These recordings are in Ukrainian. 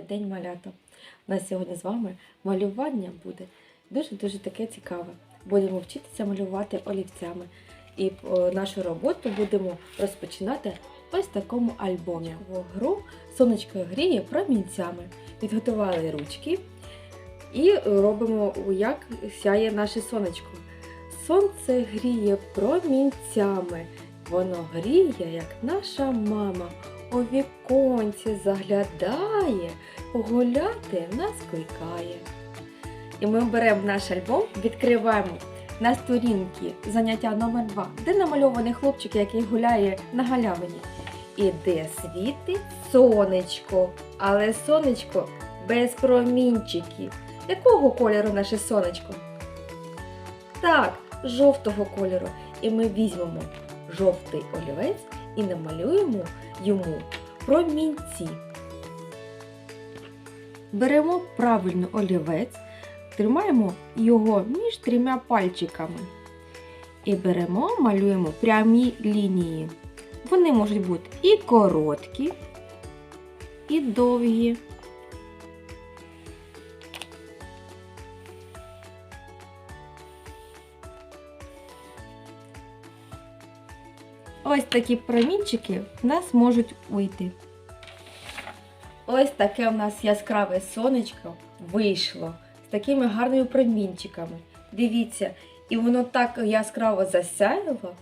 день, малята! У нас сьогодні з вами малювання буде дуже-дуже таке цікаве. Будемо вчитися малювати олівцями. І е, нашу роботу будемо розпочинати ось такому альбомі. В гру сонечко гріє промінцями. Підготували ручки і робимо, як сяє наше сонечко. Сонце гріє промінцями. Воно гріє, як наша мама. У віконці заглядає, погуляти нас кликає. І ми беремо наш альбом, відкриваємо на сторінці заняття номер 2 де намальований хлопчик, який гуляє на галявині. І де світить сонечко, але сонечко без промінчиків. Якого кольору наше сонечко? Так, жовтого кольору. І ми візьмемо жовтий олівець і намалюємо йому промінці. Беремо правильно олівець, тримаємо його між трьома пальчиками. І беремо, малюємо прямі лінії. Вони можуть бути і короткі, і довгі. Ось такі промінчики в нас можуть вийти. Ось таке у нас яскраве сонечко вийшло з такими гарними промінчиками. Дивіться, і воно так яскраво засяяло,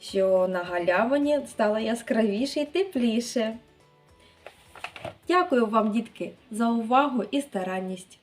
що на галявині стало яскравіше і тепліше. Дякую вам, дітки, за увагу і старанність.